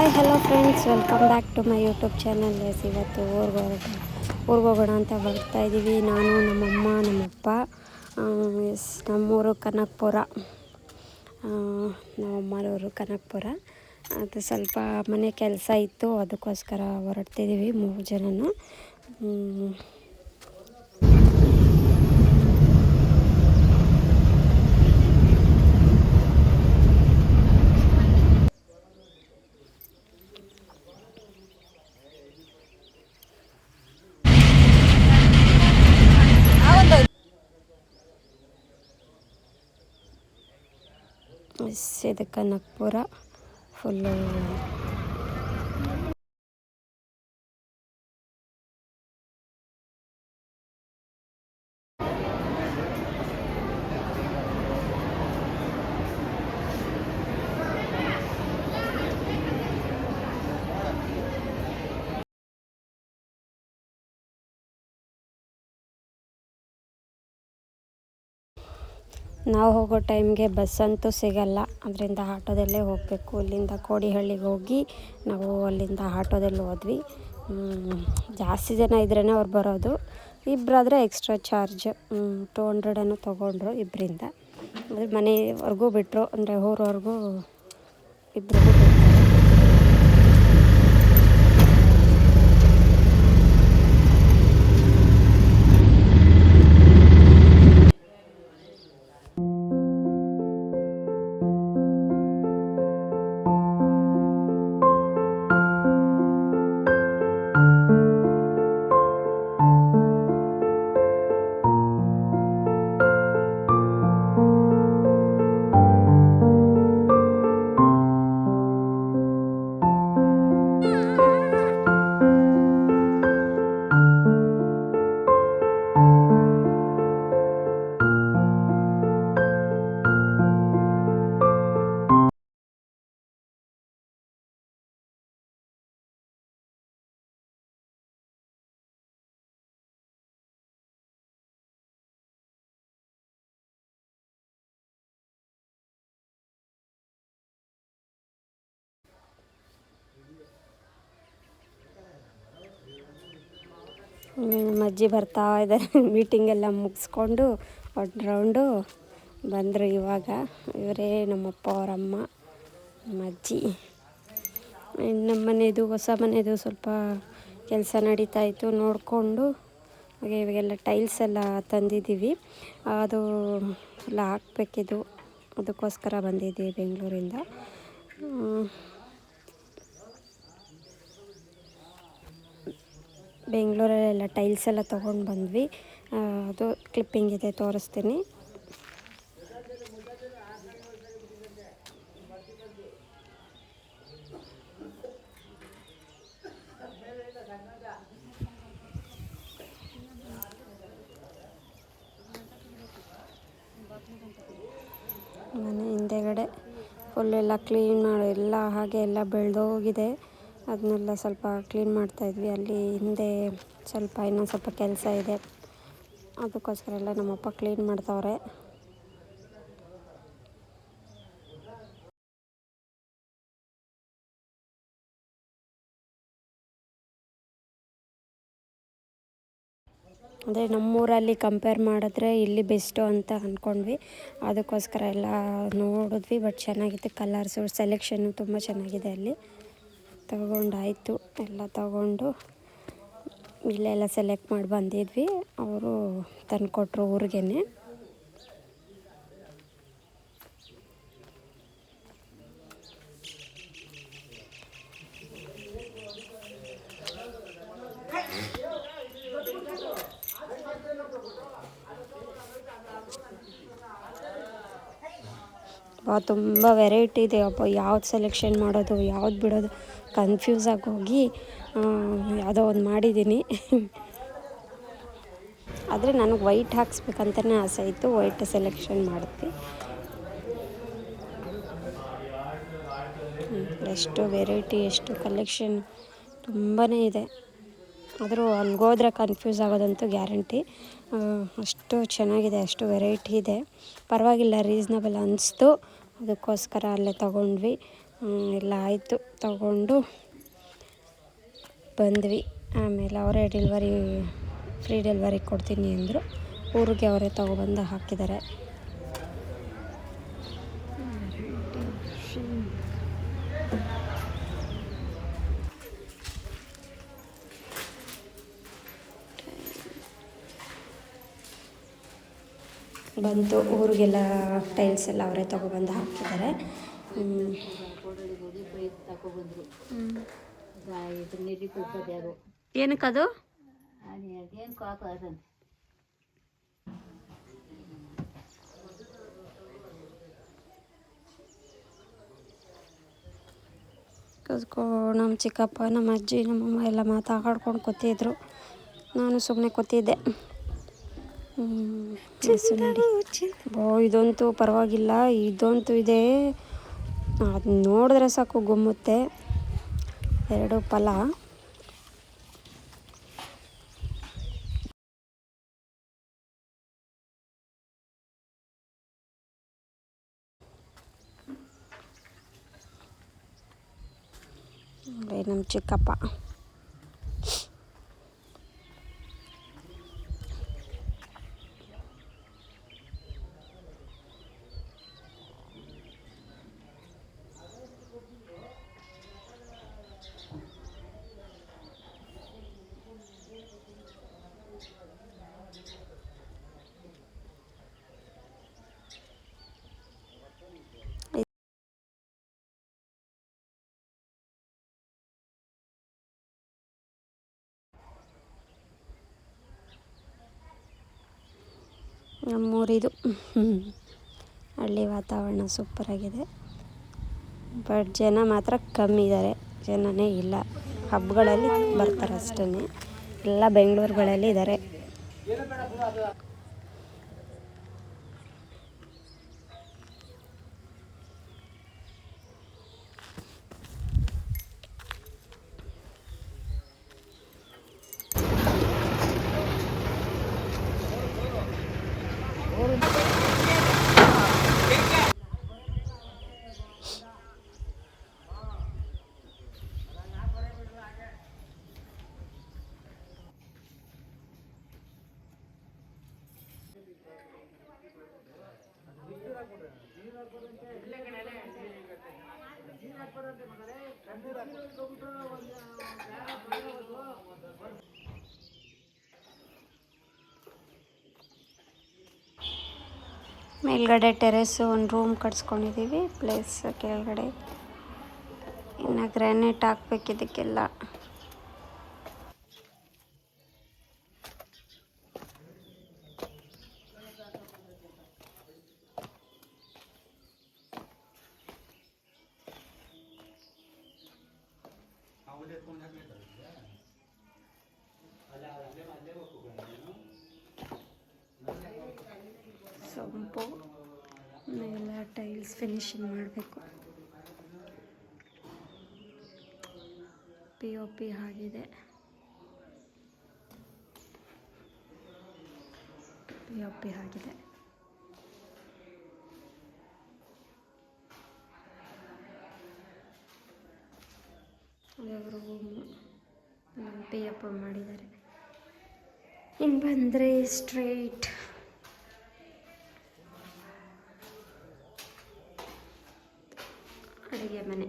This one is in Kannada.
Hi hello friends welcome back to my YouTube channel yes ಇವತ್ತು ಊರಿಗೆ ಹೋಗೋಣ ಊರಿಗೆ ಹೋಗೋಣ ಅಂತ ಬರ್ತಾ ಇದ್ದೀವಿ ನಾನು, ನಮ್ಮಮ್ಮ, ನಮ್ಮಪ್ಪ ಎಸ್ ನಮ್ಮೂರು ಕನಕಪುರ. ನಮ್ಮಮ್ಮನವರು ಕನಕಪುರ. ಅದು ಸ್ವಲ್ಪ ಮನೆ ಕೆಲಸ ಇತ್ತು. ಅದಕ್ಕೋಸ್ಕರ ಹೊರಡ್ತಿದ್ದೀವಿ ಮೂರು ಜನನು. ಹ್ಮ್. ಎಸ್ ಇದು ಫುಲ್ಲು ನಾವು ಹೋಗೋ ಟೈಮ್ಗೆ ಬಸ್ ಅಂತೂ ಸಿಗಲ್ಲ. ಅದರಿಂದ ಆಟೋದಲ್ಲೇ ಹೋಗಬೇಕು. ಇಲ್ಲಿಂದ ಕೋಡಿಹಳ್ಳಿಗೆ ಹೋಗಿ ನಾವು ಅಲ್ಲಿಂದ ಆಟೋದಲ್ಲಿ ಹೋದ್ವಿ. ಜಾಸ್ತಿ ಜನ ಇದ್ರೇ ಅವ್ರು ಬರೋದು. ಇಬ್ಬರಾದರೆ ಎಕ್ಸ್ಟ್ರಾ ಚಾರ್ಜ್ ಟು ಹಂಡ್ರೆಡನ್ನು ತೊಗೊಂಡ್ರು ಇಬ್ಬರಿಂದ ಅಂದರೆ ಮನೆವರೆಗೂ ಬಿಟ್ಟರು ಅಂದರೆ ಊರವರೆಗೂ ಇಬ್ಬರಿಗೂ ನಮ್ಮ ಅಜ್ಜಿ ಬರ್ತಾ ಇದ್ದಾರೆ ಮೀಟಿಂಗ್ ಎಲ್ಲ ಮುಗಿಸ್ಕೊಂಡು ಒಂದು ರೌಂಡು ಬಂದರು ಇವಾಗ. ಇವರೇ ನಮ್ಮಪ್ಪ ಅವರಮ್ಮ, ನಮ್ಮ ಅಜ್ಜಿ. ನಮ್ಮ ಮನೆಯದು ಹೊಸ ಮನೆಯದು ಸ್ವಲ್ಪ ಕೆಲಸ ನಡೀತಾ ಇತ್ತು. ನೋಡಿಕೊಂಡು ಹಾಗೆ ಇವಾಗೆಲ್ಲ ಟೈಲ್ಸ್ ಎಲ್ಲ ತಂದಿದ್ದೀವಿ. ಅದು ಎಲ್ಲ ಹಾಕ್ಬೇಕಿದು. ಅದಕ್ಕೋಸ್ಕರ ಬಂದಿದ್ದೀವಿ ಬೆಂಗಳೂರಿಂದ. ಬೆಂಗಳೂರಲ್ಲೆಲ್ಲ ಟೈಲ್ಸ್ ಎಲ್ಲ ತೊಗೊಂಡು ಬಂದ್ವಿ. ಅದು ಕ್ಲಿಪ್ಪಿಂಗ್ ಇದೆ ತೋರಿಸ್ತೀನಿ. ಮನೆ ಹಿಂದೆಗಡೆ ಫುಲ್ ಎಲ್ಲ ಕ್ಲೀನ್ ಮಾಡಿ, ಎಲ್ಲ ಹಾಗೆ ಎಲ್ಲ ಬೆಳೆದೋಗಿದೆ. ಅದನ್ನೆಲ್ಲ ಸ್ವಲ್ಪ ಕ್ಲೀನ್ ಮಾಡ್ತಾಯಿದ್ವಿ ಅಲ್ಲಿ ಹಿಂದೆ ಸ್ವಲ್ಪ ಇನ್ನೊಂದು ಸ್ವಲ್ಪ ಕೆಲಸ ಇದೆ. ಅದಕ್ಕೋಸ್ಕರ ಎಲ್ಲ ನಮ್ಮಪ್ಪ ಕ್ಲೀನ್ ಮಾಡ್ತವ್ರೆ. ಅಂದರೆ ನಮ್ಮೂರಲ್ಲಿ ಕಂಪೇರ್ ಮಾಡಿದ್ರೆ ಇಲ್ಲಿ ಬೆಸ್ಟು ಅಂತ ಅಂದ್ಕೊಂಡ್ವಿ ಅದಕ್ಕೋಸ್ಕರ ಎಲ್ಲ ನೋಡಿದ್ವಿ, ಬಟ್ ಚೆನ್ನಾಗಿತ್ತು. ಕಲರ್ಸು ಸೆಲೆಕ್ಷನ್ನು ತುಂಬ ಚೆನ್ನಾಗಿದೆ ಅಲ್ಲಿ. ತಗೊಂಡಾಯಿತು. ಎಲ್ಲ ತಗೊಂಡು ಇಲ್ಲೆಲ್ಲ ಸೆಲೆಕ್ಟ್ ಮಾಡಿ ಬಂದಿದ್ವಿ. ಅವರು ತಂದುಕೊಟ್ರು ಊರಿಗೆ ತುಂಬ ವೆರೈಟಿ ಇದೆ. ಅಪ್ಪ, ಯಾವ್ದು ಸೆಲೆಕ್ಷನ್ ಮಾಡೋದು, ಯಾವ್ದು ಬಿಡೋದು. ಕನ್ಫ್ಯೂಸ್ ಆಗಿ ಹೋಗಿ ಆ, ಯಾವುದೋ ಒಂದು ಮಾಡಿದ್ದೀನಿ ಆದರೆ ನನಗೆ ವೈಟ್ ಹಾಕ್ಸ್ಬೇಕಂತಲೇ ಆಸೆ ಇತ್ತು ವೈಟ್ ಸೆಲೆಕ್ಷನ್ ಮಾಡಿದ್ವಿ ಎಷ್ಟು ವೆರೈಟಿ ಎಷ್ಟು ಕಲೆಕ್ಷನ್ ತುಂಬಾ ಇದೆ. ಆದರೂ ಅಲ್ಗೋದ್ರೆ ಕನ್ಫ್ಯೂಸ್ ಆಗೋದಂತೂ ಗ್ಯಾರಂಟಿ ಅಷ್ಟು ಚೆನ್ನಾಗಿದೆ ಅಷ್ಟು ವೆರೈಟಿ ಇದೆ. ಪರವಾಗಿಲ್ಲ ರೀಸ್ನಬಲ್ ಅನ್ನಿಸ್ತು ಅದಕ್ಕೋಸ್ಕರ ಅಲ್ಲೇ ತೊಗೊಂಡ್ವಿ. ಎಲ್ಲ ಆಯಿತು. ತಗೊಂಡು ಬಂದ್ವಿ. ಆಮೇಲೆ ಅವರೇ ಡೆಲಿವರಿ ಫ್ರೀ ಡೆಲಿವರಿ ಕೊಡ್ತೀನಿ ಅಂದರು. ಊರಿಗೆ ಅವರೇ ತಗೊಬಂದು ಹಾಕಿದ್ದಾರೆ. ಬಂತು. ಊರಿಗೆಲ್ಲ ಟೈಲ್ಸ್ ಎಲ್ಲ ಅವರೇ ತೊಗೊಬಂದು ಹಾಕಿದ್ದಾರೆ. ಹ್ಮ್. ಕೋಡಳಿಗೆ ಹೋಗಿ ಪ್ರೈಸ್ ತಗೊಬಂದ್ರು ಇದು ನೀರಿಗೆ ಕೊಡ್ತದೆ ಅದು? ಏನಕ್ಕದು ಏನು ಕಾಕ ಕೂತ್ಕೊ ನಮ್ಮ ಚಿಕ್ಕಪ್ಪ ನಮ್ಮ ಅಜ್ಜಿ ನಮ್ಮಮ್ಮ ಎಲ್ಲ ಮಾತಾಡ್ಕೊಂಡು ಕೂತಿದ್ರು. ನಾನು ಸುಮ್ಮನೆ ಕೂತಿದ್ದೆ. ನೋಡಿ ಬೋ ಇದಂತೂ ಪರವಾಗಿಲ್ಲ ಇದಂತೂ ಇದೆ. ಅದು ನೋಡಿದ್ರೆ ಸಾಕು ಗುಮ್ಮುತ್ತೆ. ಎರಡು ಫಲ. ನಮ್ಮ ಚಿಕ್ಕಪ್ಪ. ನಮ್ಮೂರಿದು. ಹಳ್ಳಿ ವಾತಾವರಣ ಸೂಪರಾಗಿದೆ. ಬಟ್ ಜನ ಮಾತ್ರ ಕಮ್ಮಿ ಇದ್ದಾರೆ ಜನನೇ ಇಲ್ಲ. ಹಬ್ಬಗಳಲ್ಲಿ ಬರ್ತಾರೆ ಅಷ್ಟೇ ಎಲ್ಲ ಬೆಂಗಳೂರುಗಳಲ್ಲಿ ಇದ್ದಾರೆ ಮೇಲ್ಗಡೆ ಟೆರೆಸ್ಸು ಒಂದು ರೂಮ್ ಕಟ್ಸ್ಕೊಂಡಿದ್ದೀವಿ ಪ್ಲೇಸ್ ಕೆಳಗಡೆ. ಇನ್ನು ಗ್ರಾನೈಟ್ ಹಾಕ್ಬೇಕು ಇದಕ್ಕೆಲ್ಲ ಸೊಂಪು ಮೇಲೆ ಟೈಲ್ಸ್ ಫಿನಿಶಿಂಗ್ ಮಾಡಬೇಕು. ಪಿ ಒ ಪಿ ಆಗಿದೆ. ಪಿ ಒ ಪಿ ಆಗಿದೆ. ಪಿ ಅಪ್ ಮಾಡಿದ್ದಾರೆ. ಇನ್ನು ಬಂದರೆ ಸ್ಟ್ರೈಟ್ ಅಡುಗೆ ಮನೆ.